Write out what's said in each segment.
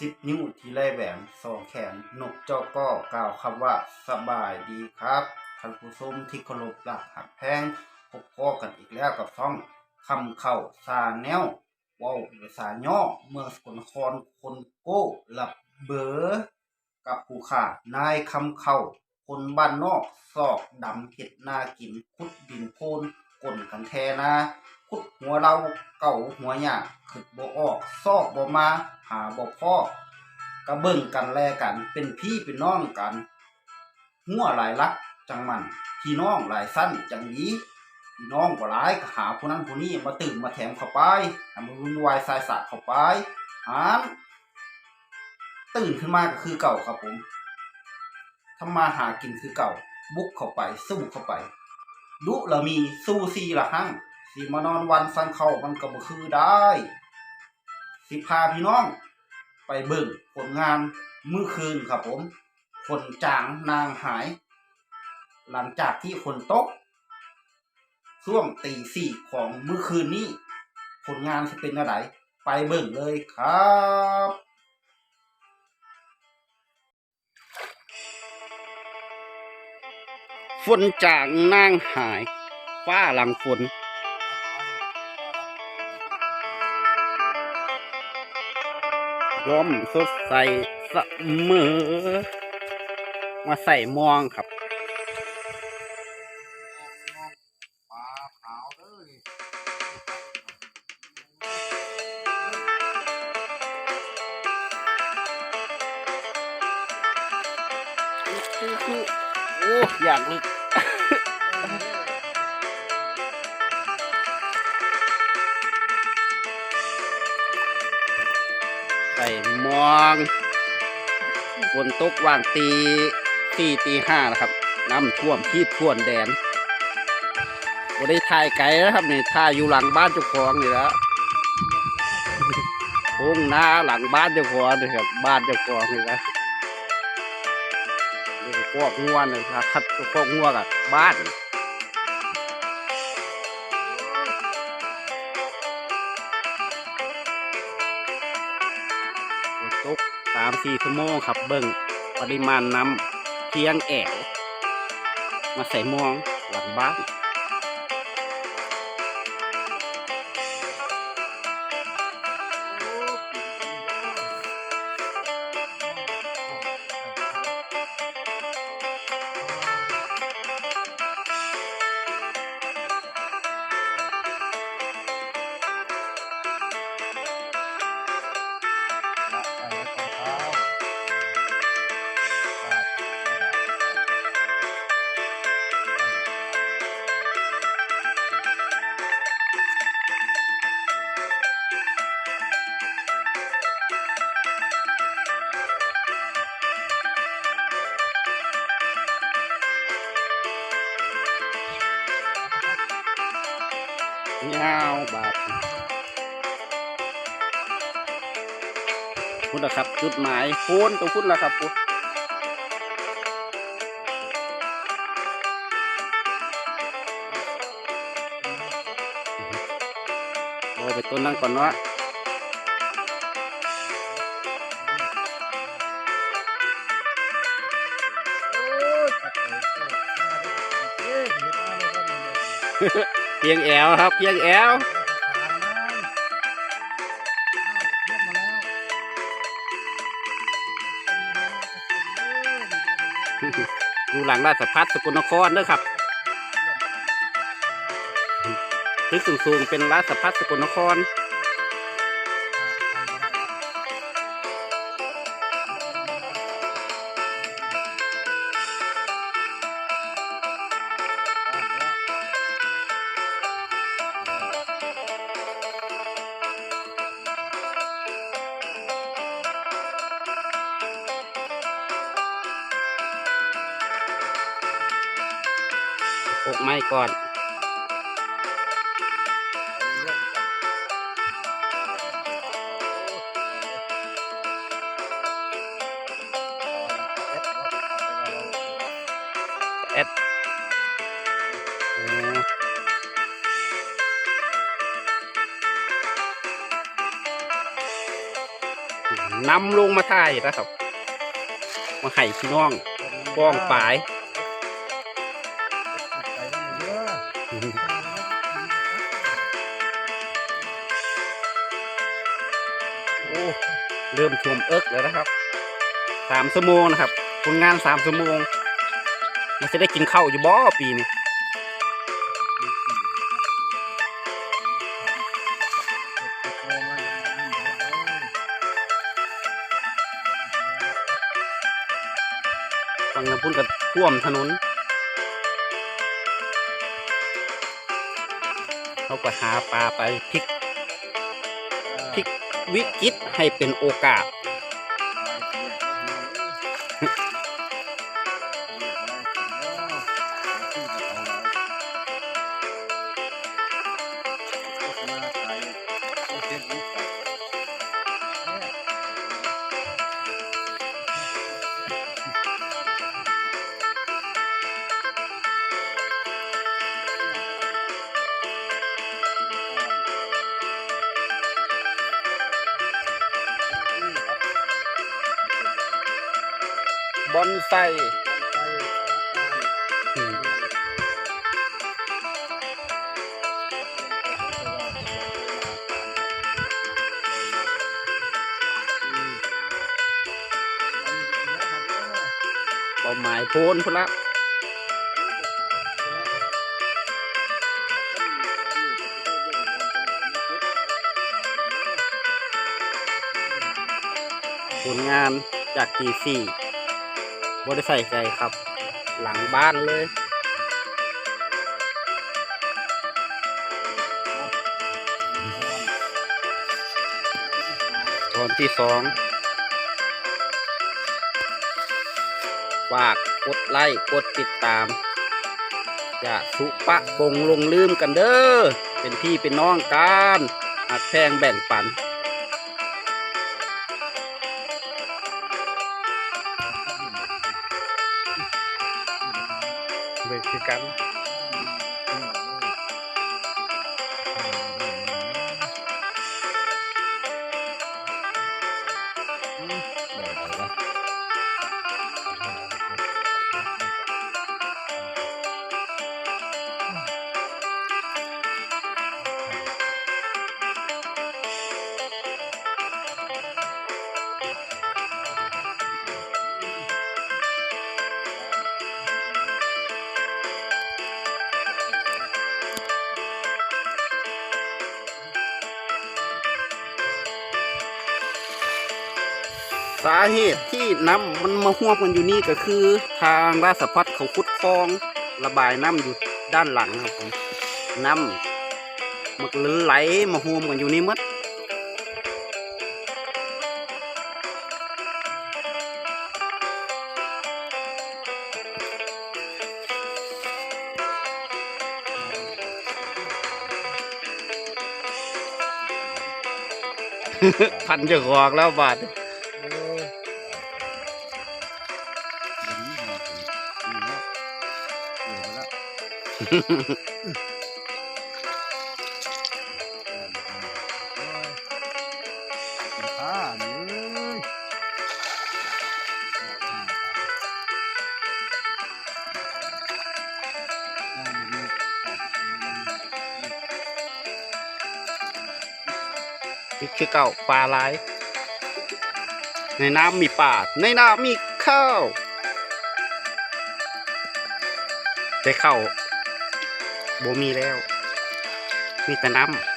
สิบนิ้วที่ไล่แหวนสองแขนนกเจ้าก็กล่าวคำว่าสบายดีครับท่านผู้ชมที่เคารพรักหักแพงพบพ่อกันอีกแล้วกับช่องคำเข้าซาแนวว้าภาษาย่อเมืองสกลนครคนโก้หลับเบอกับผู้ข่านายคำเข้าคนบ้านนอกซอกดำเห็ดนากินขุดดินโพนก่นกันแทนา ขุดหัวเราเก่าหัวหยาขึดบ่ออก ซอกบ่มา หาบ่พ่อกระเบิ่งกันแลกัน เป็นพี่เป็นน้องกัน หัวหลายลักจังมันพี่น้องหลายสั้นจังนี้พี่น้องบ่หลายก็หาผู้นั้นผู้นี้มาตื่นมาแถมเข้าไปทำวุ่นวายสายสะเข้าไปหานตื่นขึ้นมาก็คือเก่าครับผมทำมาหากินคือเก่า บุกเข้าไปสู้เข้าไปดุละมีสู้ซีละหั่ง สิมานอนวันฟันเขามันก็บ่คือได้ สิพาพี่น้อง ไปเบิ่งผลงานมื้อคืนครับผมฝนจางนางหาย หลังจากที่ฝนตกช่วงตีสี่ของมื้อคืนนี้ ผลงานจะเป็นอะไรไปเบิ่งเลยครับฝนจางนางหาย ฟ้าหลังฝน ร่มสดใสเสมอ มาใส่มองครับปลาขาวเด้อโอ้อยากลึก ส่มองฝนตกว่างตีสี่ตีห้านะครับน้ำท่วมที่ท่วนแดนบ่ได้ถ่ายไกลนะครับนี่ถ่ายอยู่หลังบ้านเจ้าของนี่ละพงหน้าหลังบ้านเจ้าของนี่ครับบ้านเจ้าของนี่ละนี่พวกงัวนี่ครับคัดพวกงัวกับบ้านามสี่ชั่วโมงครับเบิ้งปริมาณน้ำเพียงแอวมาใส่หมองหลังบ้าน ยาวบาดพุ่นนะครับ จุดหมายโพ้นตัวพุ่นแล้วครับพุ่นโอ้ไปต้นนั่งก่อนเนาะเพียงแอวครับเพียงแอวดูหลังราชพัฒสกลนครเด้อครับทึกสูงๆเป็นราชพัฒสกลนคร กไม้ก่อนแอดนำลงมาถ่ายนะครับ มาให้พี่น้องป้องปลาย โอ้เริ่มชมเอิกแล้วนะครับสามชั่วโมงนะครับผลงานสามชั่วโมง มันจะได้กินข้าวอยู่บ่ปีนี้ฝั่งน้ำพุ่นกับท่วมถนน เขาก็หาปลาไปพลิกพลิกวิกฤตให้เป็นโอกาส บอนไซเป้าหมายโพนพุ่นละผลงานจากตีสี่ บริใส่ใจครับ หลังบ้านเลยตอนที่สองฝากกดไลค์กดติดตาม อย่าสุปะปงลงลืมกันเด้อเป็นพี่เป็นน้องกันหักแพงแบ่งปัน สาเหตุที่น้ำมันมาห่วมกันอยู่นี่ก็คือ ทางราชพัฒเขาขุดคลองระบายน้ำอยู่ด้านหลังครับผมน้ำมันเลยไหลมาห่วมกันอยู่นี่หมดพันจะกอกแล้วบาท คือเก่าปลาลาย ในน้ำมีปลาในน้ำมีข้าวแต่ข้า บ่มีแล้ว มีแต่น้ำ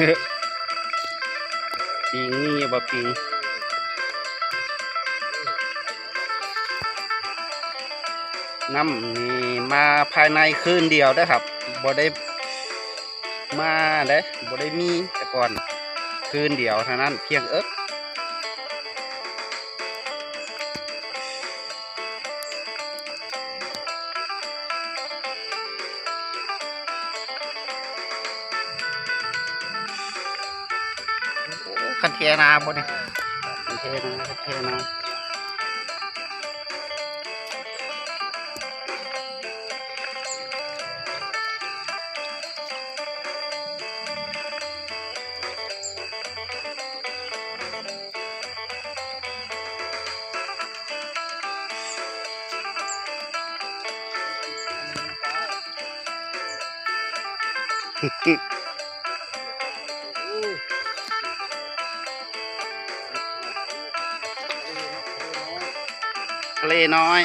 ปิงนี่บปิงน้ำนี่มาภายในคืนเดียวได้ครับบ่ได้มาเด้บ่ได้มีแต่ก่อนคืนเดียวเท่านั้นเพียงเอิก โอ้คันเทนาบ่เนี่ยคันเทนาคันเทนาท เลน้อย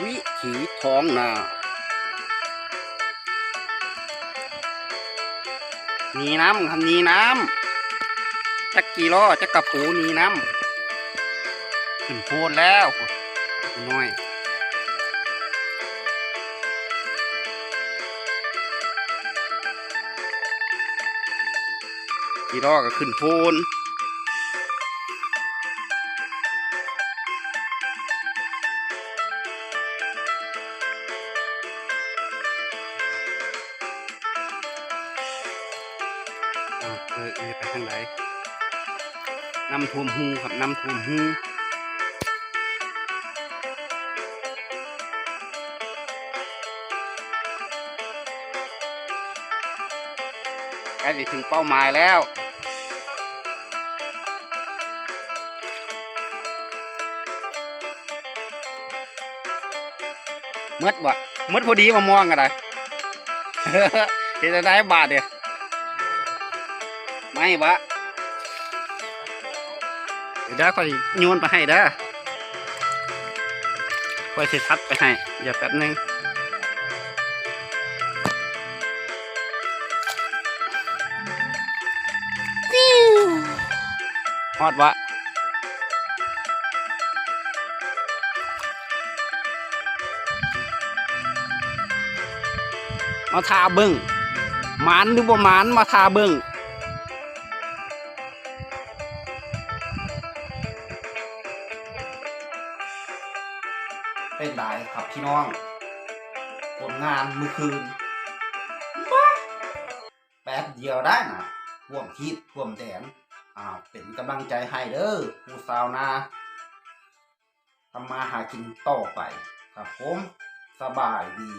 วิถีท้องนา มีน้ำครับมีน้ำจักกี่ล้อจักกระปูมีน้ำขึ้นโพดแล้วน้อยกี่ล้อก็ขึ้นโพน หูครับน้ำท่วมหูใกล้จะถึงเป้าหมายแล้ว เมืดวะมืดพอดีมามองกันเลยเห็นได้บาทเดียวไม่วะ เดี๋ยวได้ค่อยโยนไปให้เด้อค่อยสิทัดไปให้เดี๋ยวแป๊บนึงฮอดวะมาทาเบิ้งหมานหรือบ่หมานมาทาเบิ้ง เป็นได้ครับพี่น้อง ผลงานเมื่อคืนแป๊บเดียวได้นะห่วมทิศท่วมแดนอ้าวเป็นกำลังใจให้เด้อผู้สาวนาทำมาหากินต่อไป ครับผม สบายดี